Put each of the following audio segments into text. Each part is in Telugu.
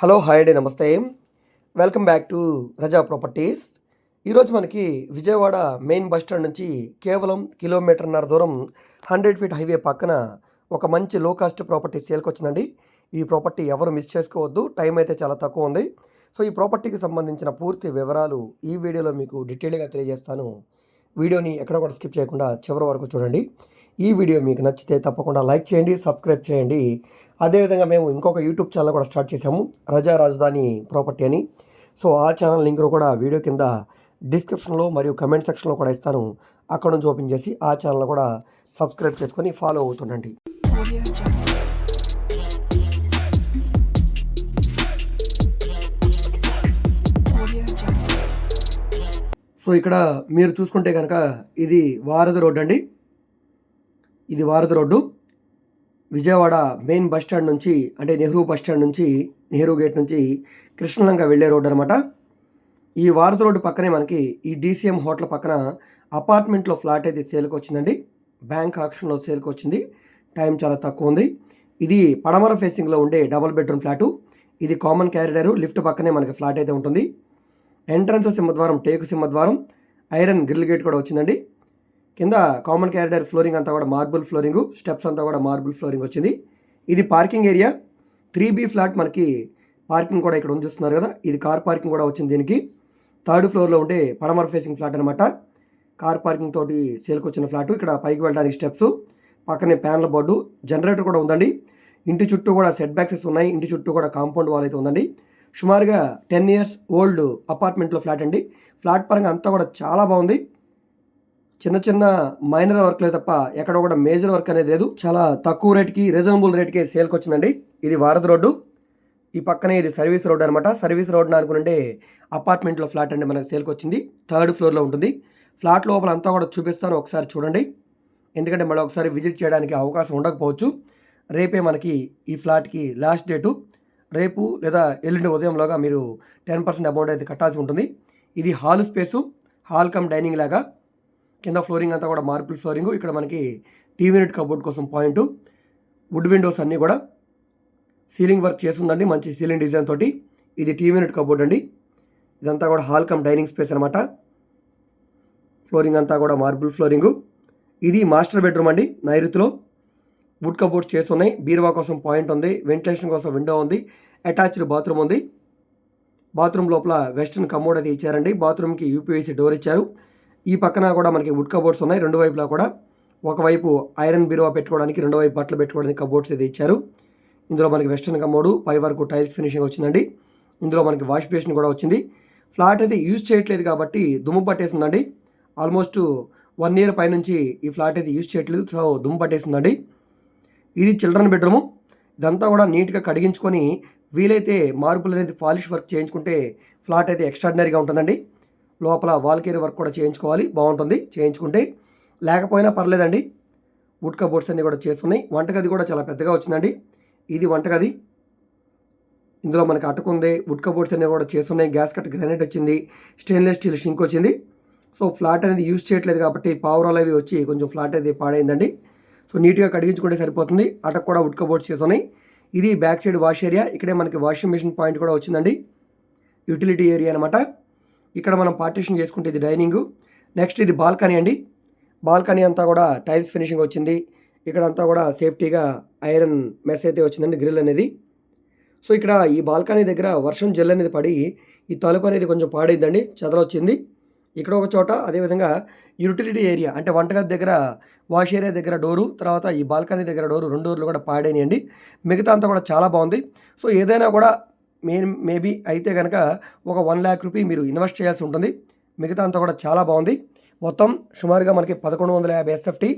హలో హాయ్ అండి నమస్తే. Welcome back to Raza properties. ఈరోజు మనకి విజయవాడ మెయిన్ బస్ స్టాండ్ నుంచి కేవలం కిలోమీటర్న్నర దూరం హండ్రెడ్ ఫీట్ హైవే పక్కన ఒక మంచి లో కాస్ట్ ప్రాపర్టీ సేల్కి వచ్చిందండి. ఈ ప్రాపర్టీ ఎవరు మిస్ చేసుకోవద్దు టైం అయితే చాలా తక్కువ ఉంది. సో ఈ ప్రాపర్టీకి సంబంధించిన పూర్తి వివరాలు ఈ వీడియోలో మీకు డీటెయిల్గా తెలియజేస్తాను. వీడియోని ఎక్కడ కూడా స్కిప్ చేయకుండా చివరి వరకు చూడండి. ఈ వీడియో మీకు నచ్చితే తప్పకుండా లైక్ చేయండి సబ్స్క్రైబ్ చేయండి. అదేవిధంగా మేము ఇంకొక యూట్యూబ్ ఛానల్ కూడా స్టార్ట్ చేసాము రజా రాజధాని ప్రాపర్టీ అని. సో ఆ ఛానల్ లింక్ కూడా వీడియో కింద డిస్క్రిప్షన్లో మరియు కమెంట్ సెక్షన్లో కూడా ఇస్తాను. అక్కడ నుంచి ఓపెన్ చేసి ఆ ఛానల్ కూడా సబ్స్క్రైబ్ చేసుకొని ఫాలో అవుతుండండి. సో ఇక్కడ మీరు చూసుకుంటే కనుక ఇది వారధి రోడ్డు అండి. ఇది Varadhi road. Vijayawada main bus stand నుంచి అంటే నెహ్రూ బస్ స్టాండ్ నుంచి నెహ్రూ గేట్ నుంచి కృష్ణలంక వెళ్ళే రోడ్డు అనమాట ఈ వారధి రోడ్డు పక్కనే మనకి ఈ డీసీఎం హోటల్ పక్కన అపార్ట్మెంట్లో ఫ్లాట్ అయితే సేల్కి వచ్చిందండి. బ్యాంక్ ఆక్షన్లో సేల్కి వచ్చింది. టైం చాలా తక్కువ ఉంది. ఇది పడమర ఫేసింగ్లో ఉండే డబుల్ బెడ్రూమ్ ఫ్లాటు. ఇది కామన్ క్యారిడరు లిఫ్ట్ పక్కనే మనకి ఫ్లాట్ అయితే ఉంటుంది. ఎంట్రన్స్ సింహద్వారం టేకు సింహద్వారం ఐరన్ గ్రిల్ గేట్ కూడా వచ్చిందండి. కింద కామన్ క్యారిడర్ ఫ్లోరింగ్ అంతా కూడా మార్బుల్ ఫ్లోరింగ్ స్టెప్స్ అంతా కూడా మార్బుల్ ఫ్లోరింగ్ వచ్చింది. ఇది parking area. Three B flat మనకి పార్కింగ్ కూడా ఇక్కడ ఉంది చూస్తున్నారు కదా. ఇది కార్ పార్కింగ్ కూడా వచ్చింది దీనికి. థర్డ్ ఫ్లోర్లో ఉండే పడమర ఫేసింగ్ ఫ్లాట్ అనమాట కార్ పార్కింగ్ తోటి సేల్కి వచ్చిన ఫ్లాట్. ఇక్కడ పైకి వెళ్ళడానికి స్టెప్స్ పక్కనే ప్యానల్ బోర్డు జనరేటర్ కూడా ఉందండి. ఇంటి చుట్టూ కూడా సెట్ బ్యాక్సెస్ ఉన్నాయి. ఇంటి చుట్టూ కూడా కాంపౌండ్ వాల్ అయితే ఉందండి. సుమారుగా టెన్ ఇయర్స్ ఓల్డ్ అపార్ట్మెంట్లో ఫ్లాట్ అండి. ఫ్లాట్ పరంగా అంతా కూడా చాలా బాగుంది. చిన్న చిన్న మైనర్ వర్క్లే తప్ప ఎక్కడ కూడా మేజర్ వర్క్ అనేది లేదు. చాలా తక్కువ రేట్కి రీజనబుల్ రేట్కి సేల్కి వచ్చిందండి. ఇది వారధి రోడ్డు. ఈ పక్కనే ఇది సర్వీస్ రోడ్ అనమాట సర్వీస్ రోడ్ అనుకుంటే అపార్ట్మెంట్లో ఫ్లాట్ అండి మనకు సేల్కి వచ్చింది. థర్డ్ ఫ్లోర్లో ఉంటుంది. ఫ్లాట్ లోపల అంతా కూడా చూపిస్తాను. ఒకసారి చూడండి. ఎందుకంటే మళ్ళీ ఒకసారి విజిట్ చేయడానికి అవకాశం ఉండకపోవచ్చు. రేపే మనకి ఈ ఫ్లాట్కి లాస్ట్ డేటు. రేపు లేదా ఎల్లుండి ఉదయంలోగా మీరు టెన్ పర్సెంట్ అమౌంట్ అయితే కట్టాల్సి ఉంటుంది. ఇది hall space hall come dining లాగా. కింద ఫ్లోరింగ్ అంతా కూడా మార్బుల్ ఫ్లోరింగ్. ఇక్కడ మనకి టీవీ యూనిట్ కబోర్డ్ కోసం పాయింట్ వుడ్ విండోస్ అన్నీ కూడా. సీలింగ్ వర్క్ చేస్తుందండి మంచి సీలింగ్ డిజైన్ తోటి. ఇది టీవీ యూనిట్ కబోర్డ్ అండి. ఇదంతా కూడా హాల్ కమ్ డైనింగ్ స్పేస్ అనమాట ఫ్లోరింగ్ అంతా కూడా మార్బుల్ ఫ్లోరింగు. ఇది మాస్టర్ బెడ్రూమ్ అండి నైరుతిలో. వుడ్ కబోర్డ్స్ చేస్తున్నాయి. బీరువా కోసం పాయింట్ ఉంది. వెంటిలేషన్ కోసం విండో ఉంది. అటాచ్డ్ బాత్రూమ్ ఉంది. బాత్రూమ్ లోపల వెస్ట్రన్ కమోడ్ అయితే ఇచ్చారండి. బాత్రూమ్కి యూపీవీసీ డోర్ ఇచ్చారు. ఈ పక్కన కూడా మనకి వుడ్ కబోర్డ్స్ ఉన్నాయి. రెండు వైపులా కూడా ఒకవైపు ఐరన్ బీరువా పెట్టుకోవడానికి రెండు వైపు బట్టలు పెట్టుకోవడానికి కబోర్డ్స్ అయితే ఇచ్చారు. ఇందులో మనకి వెస్ట్రన్ కమోడు పై వరకు టైల్స్ ఫినిషింగ్ వచ్చిందండి. ఇందులో మనకి వాష్ బేసిన్ కూడా వచ్చింది. ఫ్లాట్ అయితే యూజ్ చేయట్లేదు కాబట్టి దుమ్ము పట్టేసిందండి. ఆల్మోస్ట్ వన్ ఇయర్ పైనుంచి ఈ ఫ్లాట్ అయితే యూజ్ చేయట్లేదు. సో దుమ్ము పట్టేసిందండి. ఇది చిల్డ్రన్ బెడ్రూము. ఇదంతా కూడా నీట్గా కడిగించుకొని వీలైతే మార్బుల్ అనేది పాలిష్ వర్క్ చేయించుకుంటే ఫ్లాట్ అయితే ఎక్స్ట్రాడినరీగా ఉంటుందండి. లోపల వాల్కేరీ వర్క్ కూడా చేయించుకోవాలి బాగుంటుంది. చేయించుకుంటే లేకపోయినా పర్లేదండి. వుడ్ కబోర్డ్స్ అన్నీ కూడా చేస్తున్నాయి. వంటగది కూడా చాలా పెద్దగా వచ్చిందండి. ఇది వంటగది. ఇందులో మనకి అటుకుంది వుడ్ కబోర్డ్స్ అన్నీ కూడా చేస్తున్నాయి. గ్యాస్ కట్ గ్రానైట్ వచ్చింది స్టెయిన్లెస్ స్టీల్ షింక్ వచ్చింది. సో ఫ్లాట్ అనేది యూజ్ చేయట్లేదు కాబట్టి పావురాలు అవి వచ్చి కొంచెం ఫ్లాట్ అయితే పాడైందండి. సో నీట్గా కడిగించుకుంటే సరిపోతుంది. అటకు కూడా వుడ్ కబోర్డ్స్ చేస్తున్నాయి. ఇది బ్యాక్ సైడ్ వాష్ ఏరియా. ఇక్కడే మనకి వాషింగ్ మెషిన్ పాయింట్ కూడా వచ్చిందండి. యూటిలిటీ ఏరియా అనమాట ఇక్కడ మనం పార్టీషన్ చేసుకుంటే ఇది డైనింగ్. నెక్స్ట్ ఇది బాల్కనీ అండి. బాల్కనీ అంతా కూడా టైల్స్ ఫినిషింగ్ వచ్చింది. ఇక్కడ అంతా కూడా సేఫ్టీగా ఐరన్ మెస్ అయితే వచ్చిందండి గ్రిల్ అనేది. సో ఇక్కడ ఈ బాల్కనీ దగ్గర వర్షం జెల్ అనేది పడి ఈ తలుపు అనేది కొంచెం పాడైందండి. చెదలొచ్చింది ఇక్కడ ఒక చోట అదేవిధంగా యూటిలిటీ ఏరియా అంటే వంటగది దగ్గర వాష్ ఏరియా దగ్గర డోరు తర్వాత ఈ బాల్కనీ దగ్గర డోరు రెండు డోర్లు కూడా పాడైనాయండి. మిగతా అంతా కూడా చాలా బాగుంది. సో ఏదైనా కూడా మే మేబీ అయితే కనుక ఒక వన్ ల్యాక్ రూపీ మీరు ఇన్వెస్ట్ చేయాల్సి ఉంటుంది. మిగతా అంతా కూడా చాలా బాగుంది. మొత్తం సుమారుగా మనకి పదకొండు వందల యాభై SFT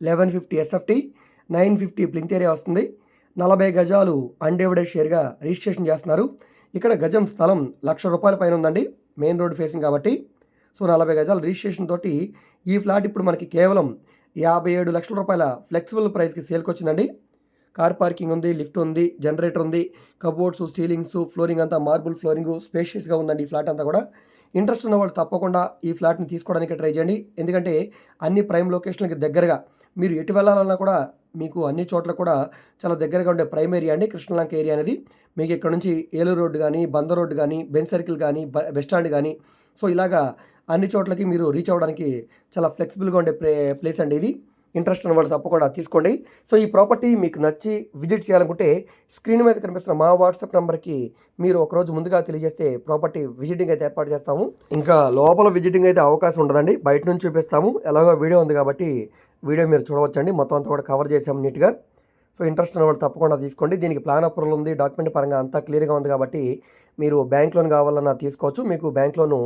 eleven fifty SFT nine fifty plinth area వస్తుంది. నలభై గజాలు అన్డేవిడెడ్ షేర్గా రిజిస్ట్రేషన్ చేస్తున్నారు. ఇక్కడ గజం స్థలం లక్ష రూపాయల పైన ఉందండి. మెయిన్ రోడ్ ఫేసింగ్ కాబట్టి. సో నలభై గజాల రిజిస్ట్రేషన్ తోటి ఈ ఫ్లాట్ ఇప్పుడు మనకి కేవలం యాభై ఏడు లక్షల రూపాయల ఫ్లెక్సిబుల్ ప్రైస్కి సేల్కి వచ్చిందండి కార్ పార్కింగ్ ఉంది లిఫ్ట్ ఉంది జనరేటర్ ఉంది కబోర్డ్స్ సీలింగ్స్ ఫ్లోరింగ్ అంతా మార్బుల్ ఫ్లోరింగ్ స్పేషియస్గా ఉందండి ఈ ఫ్లాట్ అంతా కూడా. ఇంట్రెస్ట్ ఉన్న వాళ్ళు తప్పకుండా ఈ ఫ్లాట్ని తీసుకోవడానికి ట్రై చేయండి. ఎందుకంటే అన్ని ప్రైమ్ లొకేషన్కి దగ్గరగా మీరు ఎటు వెళ్ళాలన్నా కూడా మీకు అన్ని చోట్ల కూడా చాలా దగ్గరగా ఉండే ప్రైమ్ ఏరియా అండి కృష్ణలంక ఏరియా అనేది. మీకు ఇక్కడ నుంచి ఏలూరు రోడ్డు కానీ బందర్ రోడ్డు కానీ బెన్ సర్కిల్ కానీ బ- బస్ స్టాండ్ కానీ సో ఇలాగా అన్ని చోట్లకి మీరు రీచ్ అవ్వడానికి చాలా ఫ్లెక్సిబుల్గా ఉండే ప్లే ప్లేస్ అండి ఇది. ఇంట్రెస్ట్ ఉన్న వాళ్ళు తప్పకుండా తీసుకోండి. సో ఈ ప్రాపర్టీ మీకు నచ్చి విజిట్ చేయాలనుకుంటే స్క్రీన్ మీద కనిపిస్తున్న మా వాట్సాప్ నెంబర్కి మీరు ఒకరోజు ముందుగా తెలియజేస్తే ప్రాపర్టీ విజిటింగ్ అయితే ఏర్పాటు చేస్తాము. ఇంకా లోపల విజిటింగ్ అయితే అవకాశం ఉండదండి. బయట నుంచి చూపిస్తాము. ఎలాగో వీడియో ఉంది కాబట్టి వీడియో మీరు చూడవచ్చండి. మొత్తం అంతా కూడా కవర్ చేసాము నీట్గా. సో ఇంట్రెస్ట్ ఉన్న వాళ్ళు తప్పకుండా తీసుకోండి. దీనికి ప్లాన్ అప్రూవల్ ఉంది. డాక్యుమెంట్ పరంగా అంతా క్లియర్గా ఉంది కాబట్టి మీరు బ్యాంక్ లోన్ కావాలన్నా తీసుకోవచ్చు. మీకు బ్యాంక్ లోను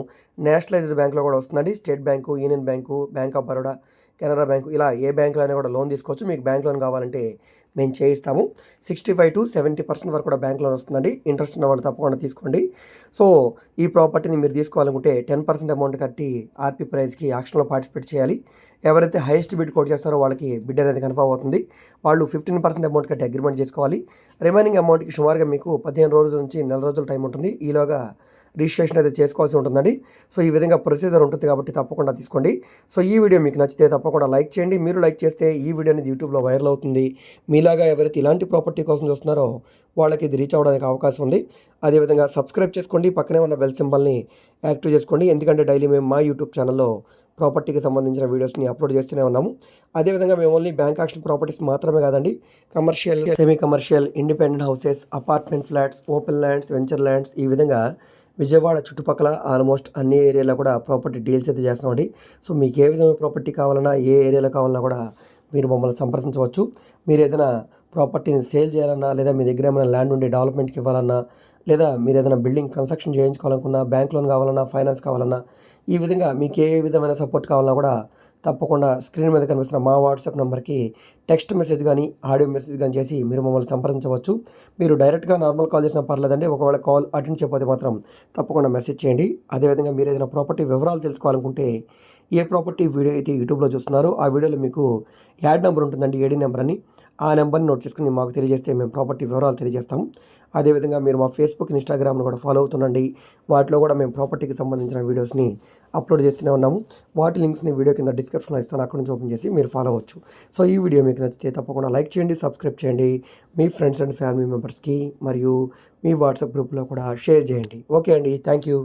నేషనలైజ్డ్ బ్యాంక్లో కూడా వస్తుందండి. State bank union bank bank of Baroda Canara bank ఇలా ఏ బ్యాంకులో అయినా కూడా లోన్ తీసుకోవచ్చు. మీకు బ్యాంక్ లోన్ కావాలంటే మేము చేయిస్తాము. Sixty five to seventy percent వరకు కూడా బ్యాంక్ లోన్ వస్తుందండి. ఇంట్రెస్ట్ ఉన్న వాళ్ళు తప్పకుండా తీసుకోండి. సో ఈ ప్రాపర్టీని మీరు తీసుకోవాలనుకుంటే టెన్ పర్సెంట్ అమౌంట్ కట్టి ఆర్పీ ప్రైస్కి ఆక్షన్లో పార్టిసిపేట్ చేయాలి. ఎవరైతే హైయెస్ట్ బిడ్ కోట్ చేస్తారో వాళ్ళకి బిడ్ అనేది కన్ఫర్మ్ అవుతుంది. వాళ్ళు ఫిఫ్టీన్ పర్సెంట్ అమౌంట్ కట్టి అగ్రిమెంట్ చేసుకోవాలి. రిమైనింగ్ అమౌంట్కి సుమారుగా మీకు పదిహేను రోజుల నుంచి నెల రోజుల టైం ఉంటుంది. ఈలోగా రిజిస్ట్రేషన్ అయితే చేసుకోవాల్సి ఉంటుందండి. సో ఈ విధంగా ప్రొసీజర్ ఉంటుంది కాబట్టి తప్పకుండా తీసుకోండి. సో ఈ వీడియో మీకు నచ్చితే తప్పకుండా లైక్ చేయండి. మీరు లైక్ చేస్తే ఈ వీడియో అనేది యూట్యూబ్లో వైరల్ అవుతుంది. మీలాగా ఎవరైతే ఇలాంటి ప్రాపర్టీ కోసం చూస్తున్నారో వాళ్ళకి ఇది రీచ్ అవ్వడానికి అవకాశం ఉంది. అదేవిధంగా సబ్స్క్రైబ్ చేసుకోండి. పక్కనే ఉన్న బెల్ సింబల్ని యాక్టివ్ చేసుకోండి. ఎందుకంటే డైలీ మేము మా యూట్యూబ్ ఛానల్లో ప్రాపర్టీకి సంబంధించిన వీడియోస్ని అప్లోడ్ చేస్తూనే ఉన్నాము. అదేవిధంగా మేము ఓన్లీ బ్యాంక్ యాక్షన్ ప్రాపర్టీస్ మాత్రమే కాదండి commercial semi commercial independent houses apartment flats open lands venture lands ఈ విధంగా విజయవాడ చుట్టుపక్కల ఆల్మోస్ట్ అన్ని ఏరియాలో కూడా ప్రాపర్టీ డీల్స్ అయితే చేస్తామండి సో మీకు ఏ విధమైన ప్రాపర్టీ కావాలన్నా ఏ ఏరియాలో కావాలన్నా కూడా మీరు మమ్మల్ని సంప్రదించవచ్చు. మీరు ఏదైనా ప్రాపర్టీని సేల్ చేయాలన్నా లేదా మీ దగ్గర ఏమైనా ల్యాండ్ ఉండి డెవలప్మెంట్కి ఇవ్వాలన్నా లేదా మీరు ఏదైనా బిల్డింగ్ కన్స్ట్రక్షన్ చేయించుకోవాలనుకున్నా బ్యాంక్ లోన్ కావాలన్నా ఫైనాన్స్ కావాలన్నా ఈ విధంగా మీకు ఏ విధమైన సపోర్ట్ కావాలన్నా కూడా తప్పకుండా స్క్రీన్ మీద కనిపిస్తున్న మా వాట్సాప్ నెంబర్కి టెక్స్ట్ మెసేజ్ కానీ ఆడియో మెసేజ్ కానీ చేసి మీరు మమ్మల్ని సంప్రదించవచ్చు. మీరు డైరెక్ట్గా నార్మల్ కాల్ చేసినా పర్లేదండి ఒకవేళ కాల్ అటెండ్ చేయకపోతే మాత్రం తప్పకుండా మెసేజ్ చేయండి. అదేవిధంగా మీరు ఏదైనా ప్రాపర్టీ వివరాలు తెలుసుకోవాలనుకుంటే ఏ ప్రాపర్టీ వీడియో అయితే యూట్యూబ్లో చూస్తున్నారో ఆ వీడియోలో మీకు యాడ్ నెంబర్ ఉంటుందండి ఏడీ నెంబర్ అని. ఆ నెంబర్ని నోట్ చేసుకుని మాకు తెలియజేస్తే మేము ప్రాపర్టీ వివరాలు తెలియజేస్తాం. అదేవిధంగా మీరు మా ఫేస్బుక్ ఇన్స్టాగ్రామ్ను కూడా ఫాలో అవుతుండండి. వాటిలో కూడా మేము ప్రాపర్టీకి సంబంధించిన వీడియోస్ని అప్లోడ్ చేస్తూనే ఉన్నాము. వాటి లింక్స్ని వీడియో కింద డిస్క్రిప్షన్లో ఇస్తాను. అక్కడ నుంచి ఓపెన్ చేసి మీరు ఫాలో అవ్వచ్చు. సో ఈ వీడియో మీకు నచ్చితే తప్పకుండా లైక్ చేయండి సబ్స్క్రైబ్ చేయండి. మీ ఫ్రెండ్స్ అండ్ ఫ్యామిలీ మెంబర్స్కి మరియు మీ వాట్సాప్ గ్రూప్లో కూడా షేర్ చేయండి. ఓకే అండి. Thank you.